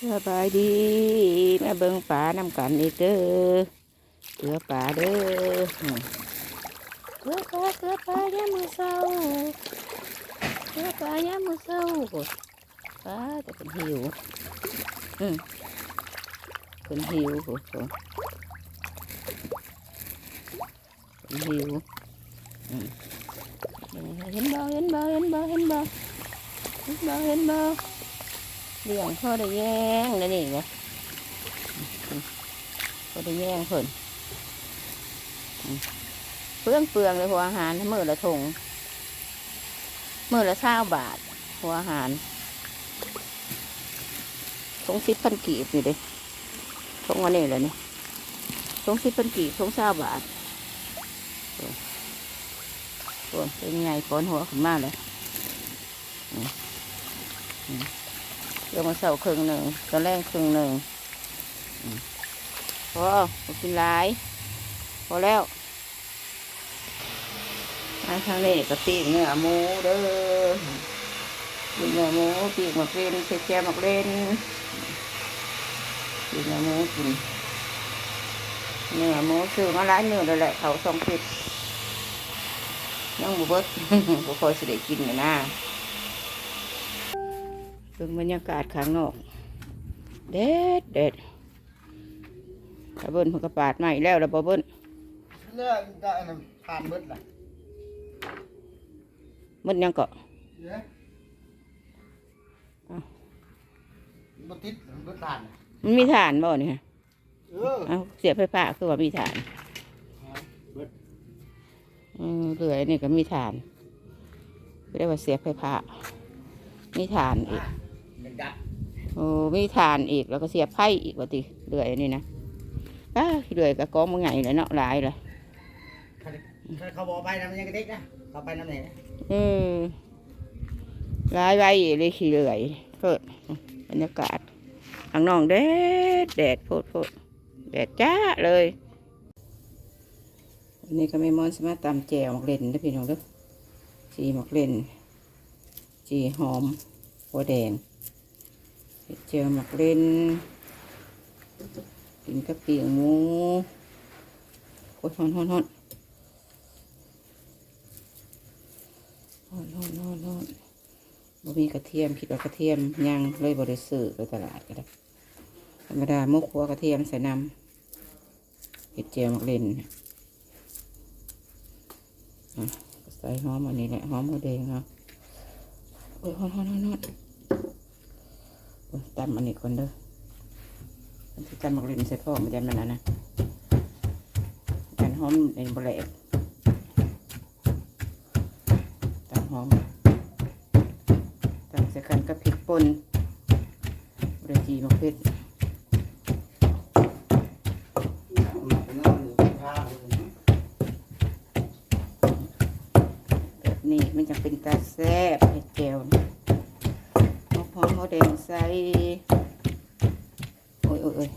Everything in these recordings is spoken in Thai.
สบายดีแม่เบิ่งป่านำกันอีกเด้อเกลือป่าเด้อเกลือป่าเกลือป่ายามมือเศร้าเกลือป่ายามมือเศร้าโอ้ยป่าแต่เป็นหิวอืมเป็นหิวโอ้โหเป็นหิวอืมเห็นบ่เห็นบ่เห็นบ่เห็นบ่เห็นบ่เห็นบ่ เลี้ยงพ่อได้แย่งนั่นเองไงพ่อได้แย่งเพิ่นอืมเปลืองเปลืองเลยหัวอาหารมือละถงมือละเศร้าบาท หัวอาหารทงสิบพันกีบนี่เด้ทงวันนี้เลยนี่ทงสิบพันกีบทงเศร้าบาทโอ้เป็นไงก้อนหัวขึ้นมาเลย เดี๋ยวมาเสาครึ่งหนึ่งตอนแรกครึ่งหนึ่งพอพอกินหลาย พอแล้วมาทางนี้ก็ปีเนื้อหมูเด้อปีเนื้อหมูปีกหมักเล่นเชแกหมักเล่นปีเนื้อหมูกินเนื้อหมูซื้อมาหลายเนื้อเลยแหละเขาสองปิดยังบุเบิดบุคอยสิได้กินกันนะ บิ่งบรรยากาศข้างนอกเด็ดเด็ดระเบิ้ลเพนกระปาดใหม่แล้วระเบิ้ลเลือกได้มันผ่านมืดล่ะมันยังเกาะเนี่ยอ้าวมันติดมันมืดผ่านน่ะมันมีฐานบ่เนี่ยเออเอาเสียบไฟฟ้าคือว่ามีฐานมืดอืมเหลืออันนี่ก็มีฐานไม่ได้ว่าเสียบไฟฟ้ามีฐานอีกเด็กดัก โอ้มีฐานอีกแล้วก็เสียบไพ่อีกว่าติเหลืออันนี้นะอ้าเหลือกับกองมันไงเลยเนาะหลายเลยถ้าเขาบอกไปนะมันยังกระดิกนะเขาไปน้ำไหนนะเออหลายใบเลยขี้เหลือยเพิ่นบรรยากาศข้างนอกแดดแดดโพดโพดแดดจ้าเลยอันนี้ก็ไม่มอนสมาตำแจวหมักเล่นเด้อพี่น้องเด้อจีหมักเล่นจีหอมหัวแดง เห็ดเจียวหมักเล่นกินกับปีกหมูโคตรฮอนฮอนฮอนฮอนฮอนฮอนฮอนบ่มีกระเทียมคิดว่ากระเทียมยังเลยบริสุทธิ์ไปตลาดก็ได้ธรรมดามุกหัวกระเทียมใส่น้ำเห็ดเจียวหมักเล่นใส่หอมอันนี้แหละหอมหัวแดงเนาะโอ้ยฮอนฮอนฮอนฮอน ตำอันนี้ก่อนเด้อมันจะจำหมักลินใส่พ่อมันจะมันนะนะกันหอมเป็นบะเละตังหอมตังใส่กันกับพริกป่นบริจีมะเขือมันนอนอยู่ข้างเลยแบบนี้มันจะเป็นตาแซ่บเห็ดแก้วนะเอาหมหัวแดงใส่ โอ้ยโอ้ยโอ้ย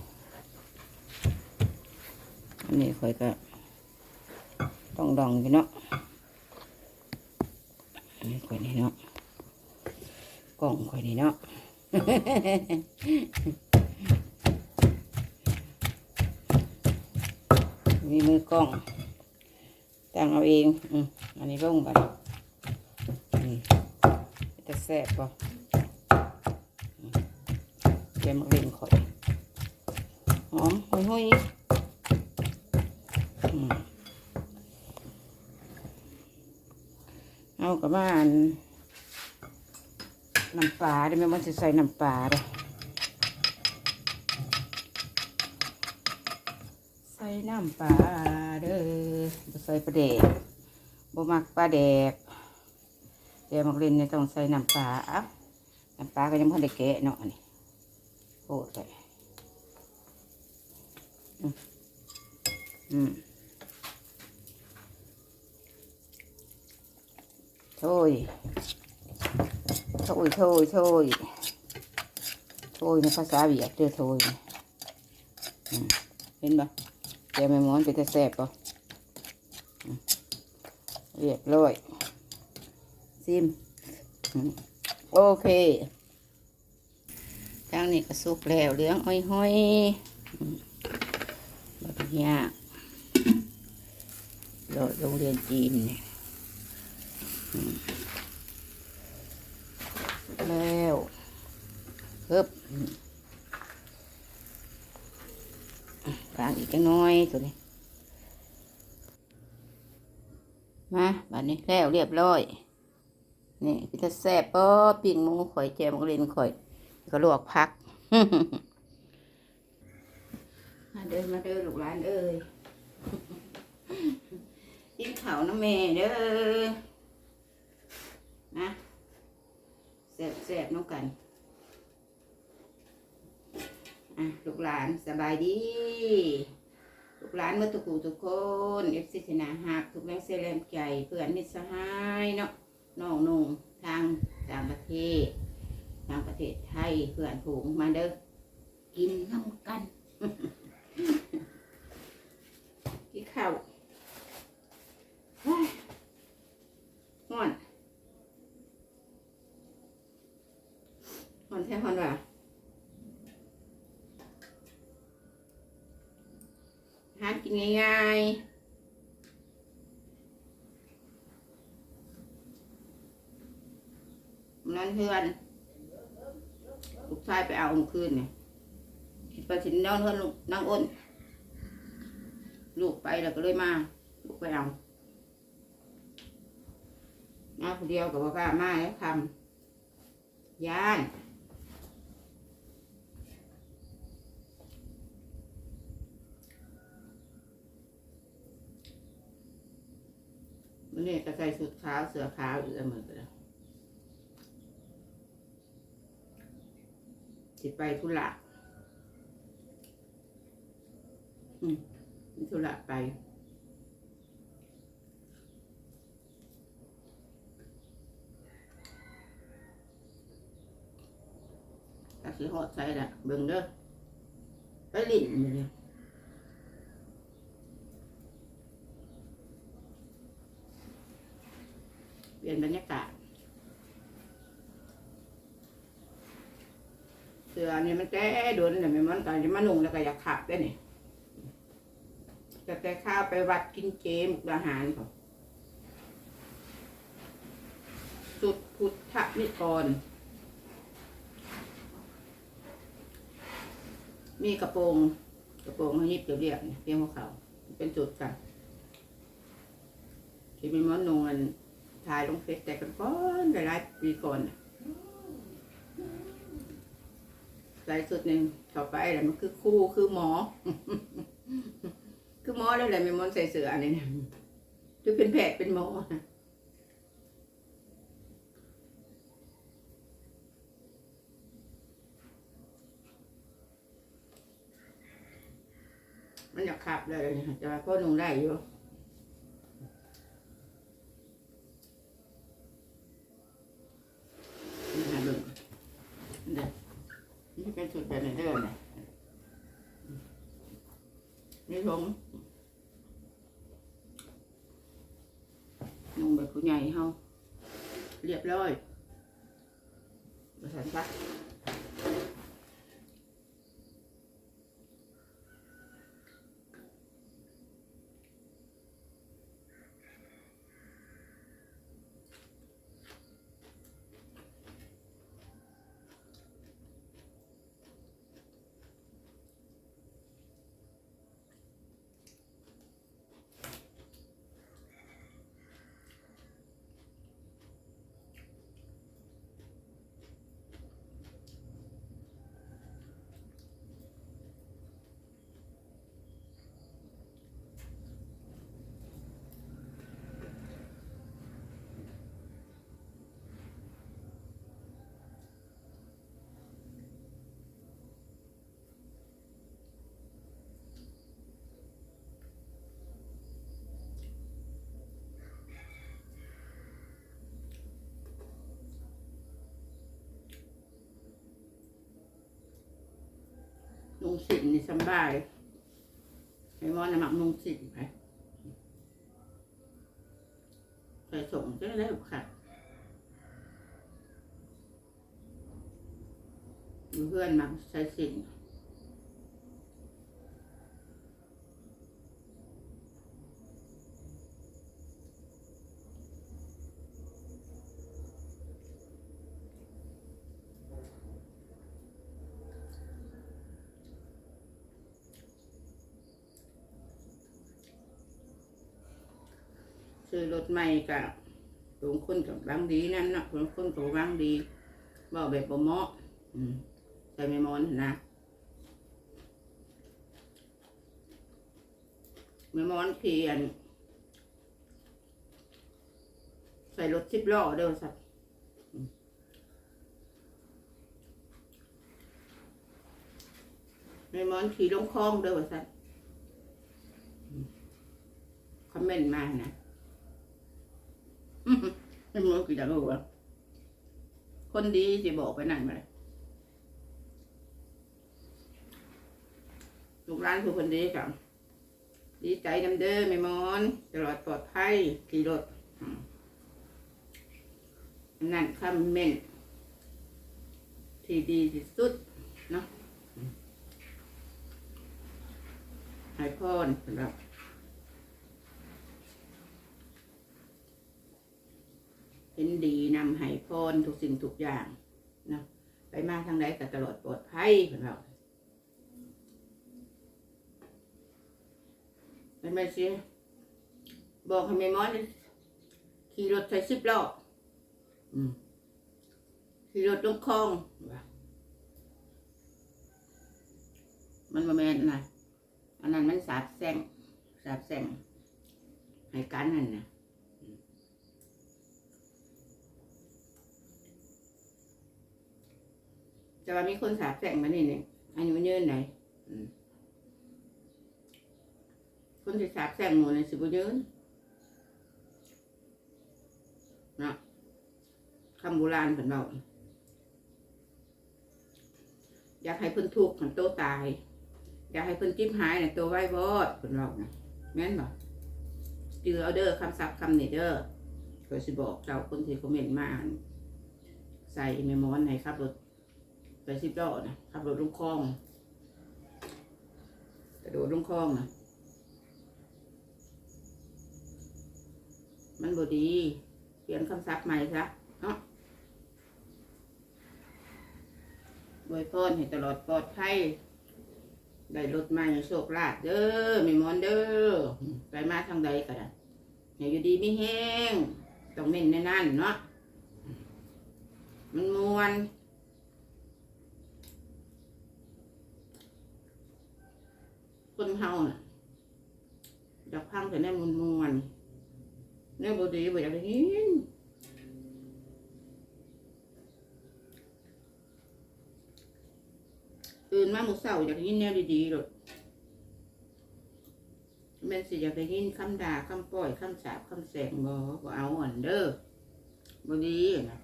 อันนี้ค่อยก็ต้องดองอยู่เนาะนนี้ค่อยนี่เนาะ กล่องค่อยนี่เนาะ มีมือกล้องตั้งเอาเอง อืมอันนี้ลงไปอืมจะแซ่บป่ะ เดี๋ยวมาเล่นข่อยหอมหุยหุยเอากับบ้านน้ำปลาได้ไหมมันจะใส่น้ำปลาได้ใส่น้ำปลาเด้อบ่ใส่ปลาแดกบ่มักปลาแดกแต่มักเล่นเนี่ยต้องใส่น้ำปลาอะน้ำปลาก็ยังพอได้แกะเนาะอัน นี่โคตรเลยอืมอืมโถยโถยโถยโถยโถยในภาษาเวียดเด้อโถยนี่อืมเห็นปะแกไม่ม้อนไปแต่แซ่บปะเรียบร้อยซิมโอเค ทางนี้ก็สุกแล้วเหลืองอ้อยๆอืมแบบนี้โดดโรงเรียนจีนเนี่ยแล้วเพิ่มกลางอีกจังน้อยตัวนี้ มาบัดนี้แล้วเรียบร้อย นี่พิซซ่าแซ่บป๊อปิ้งหมูข่อยแจมกระเด็นข่อย ก็ลวกพัก มาเดินมาเดินลูกหลานเอ้ยกินข้าวน้ำแม่เด้อนะแซ่บแซ่บน้องกันอะลูกหลานสบายดีลูกหลานเมื่อทุกผู้ทุกคนเอฟซีชนะหักทุกแรงเสียแรงใจเพื่อนมิตรสหายเนาะน้องนุ่งทางต่างประเทศ ทางประเทศไทยเพื่อนผูงมาเด้อกินน้ำกันกินข้าวเฮ้ยฮ้อนฮ้อนแท้ฮ้อนว่ะหากินง่ายๆนั่นเพื่อน ลูกชายไปเอาเมื่อคืนเนี่ยคิดไปถึงนอนเพื่อนลูกนั่งอ้น ลูกไปแล้วก็เลยมา ลูกไปเอามาคนเดียวกับว่ากล้ามาแล้วทำย่านมันนี่ก็ใส่สุดขาวเสือขาวอยู่เสมอไปแล้ว สิไปธุระอืมมีธุระไปก็สิหอดใส่ละเบิ่งเด้อไปลิ้นเลยเปลี่ยนบรรยากาศ เสื้อนี่มันแก้โดนแต่ไม่มันตอนที่มานุ่งแล้วก็อยากขับได้นี่จะแต่ข้าวไปวัดกินเจมุกดาหารเขาสุดพุทธนิกร มีกระโปรง กระโปรงให้ยิบเรียบเนี่ยเพียงหัวเขาเป็นจุดกันที่มีมันนุ่งอันถ่ายลงเฟซแต่กันก่อนหลายปีก่อนนะ ใส่สุดหนึ่งต่อไปอะไรมันคือคู่คือหมอ คือหมอแล้วแหละไม่มอนใส่เสื้ออันนี้นะจะเป็นแพทย์เป็นหมอนะมันอยากขับเลยนะก็นุ่งได้อยู่นี่ฮะเบิ่งเด้อ นี่เป็นสุดแบบไหนเดินเนี่ยนี่ลงนุ่งแบบผู้ใหญ่เฮาเรียบร้อยประสานซักนุ่ งสินนี่สบายไอ้มอนน่ะมักนงสินไปใส่ส่งจะได้ค่ะเพื่อนมักใส่สิน ซื้อรถใหม่กับลงคนกับบางดีนั่นเนาะลงคนกับบางดีบอกแบบบ่เหมาะอืมใส่ไม่มอนนะไม่มอนเขียน ใส่รถสิบล้อเด้อสัตว์อืมไม่มอนขี่ลงคลองเด้อสัตว์อืมคอมเมนต์มานะ ไม่รู้กี่จะรู้ว่าคนดีจะบอกไปนั่นมาเลยลูกร้านคือคนดีกับดีใจนำเด้อไม่มอนตลอดปลอดภัยขี่รถนั่นคำเมนที่ดีที่สุดเนาะให้พรสำหรับ เห็นดีนำให้พรทุกสิ่งทุกอย่างนะไปมาทางใดก็ตลอดปลอดภัยเพื่อนเราเป็นไงสิบอกให้แม่มอนขี่รถใส่สิบล้ออืมขี่รถลงคลองมันมาแมนนะอันนั้นมันสาบแซงสาบแซงให้กันนั่นนะ จะว่ามีคนสาบแสงมานี่เนี่ยอายุยืนไหนคนที่สาบแสงหมูในสิบยืนนะคำโบราณเพิ่นบอกอยากให้เพิ่นทุกข์หันโตตาย อยากให้เพิ่นจิ้มหายเนี่ยโตไว้วอดเพิ่นบอกนะแม่นบอกจือเอาเด้อคำศัพท์คำเนี่เด้อก็สิบอกเจ้าคนที่คอมเมนต์มาอั่นใส่เมมอนในครับรถ ไปสิบล้อนะขับรถลงคลองกระโดดลงคลองนะมันบดีเขียนคำศัพท์ใหม่ซะเนาะบวยพรให้ตลอดปลอดภัยได้รถใหม่โชคลาภเด้อไม่มอนเด้อไปมาทางใดก็ได้อย่าอยู่ดีไม่แห้งต้องเม่นในนั่นเนาะมันมวน คน เฮาน่ะอยากพังแต่แน่มุนมวนๆแน่บดีบ่อยากได้ยินตื่นมาหมูเสาอยากได้ยินแนวดีๆหรอกแม่นสิอยากได้ยินคำด่าคำปล่อยคำสาปคำแสงบ่บ่เอาอ่อนเด้อบดีนะ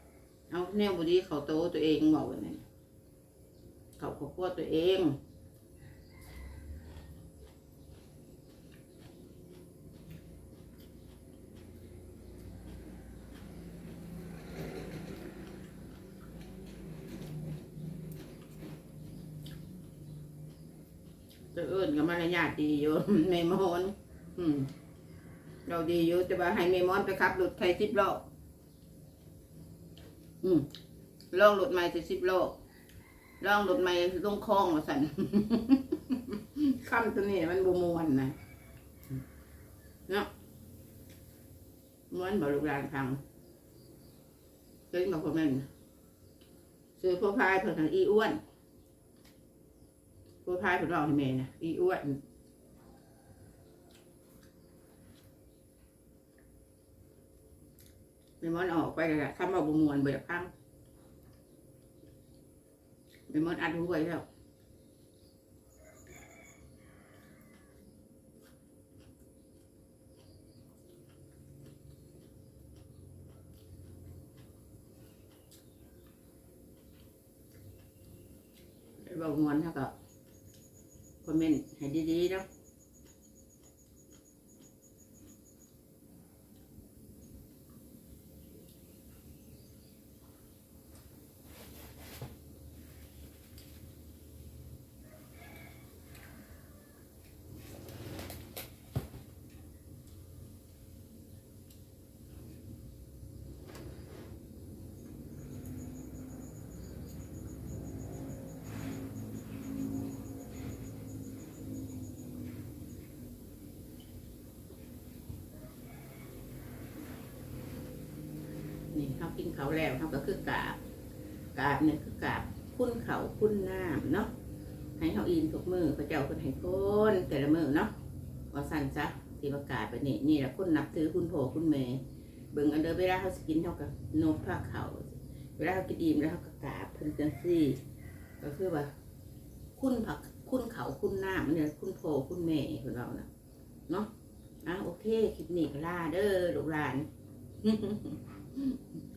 เอาแนวบดีเขาโตตัวเองบอกว่านั่นเขาขอบครัวตัวเอง ตัวอื่นก็มารยาทดีอยู่ เมมอนอืม เราดีอยู่แต่ว่าให้เมมอนไปขับรถไทยสิบโล้ออืมลองรถใหม่สิสิบล้อลองรถใหม่ลงคลองมาสั่นคำตัวนี้มันบมวนนะเนาะม้วนบริกลารพังเล่นกับพ่อแม่นซื้อพวกพายเพื่อนอีอ้วน ผู้พายผมบอกให้เมย์นะอีอ้วนเมมอนออกไปเลยอะคำว่าบมวนเบิดพังเมมอนอัดหัวไว้แล้วบอกมวนเท่ากับคอมเมนต์ให้ดีๆเนาะ เขากินเขาแล้วเขาก็คือกาบกาบเนี่ยคือกาบคุณเขาคุณน้ำเนาะให้เขาอินทุกมือพระเจ้าคนให้คนแต่ละมือเนาะว่าสั่นซะที่ประกาศไปนี่นี่แหละคนนับถือคุณพ่อคุณแม่เบิ่งอันเดอร์เวลาเขาสกินเขากับนบผ้าเขาเวลาเขากินอิ่มแล้วเขาก็กาบเพิ่นจังซี่ ก็คือว่า คุณผักคุณเขาคุณน้ำเนี่ยคุณพ่อคุณแม่คนเรานะเนาะอะโอเคคลิปนี้ก็ลาเด้อลูกหลาน Mm-hmm.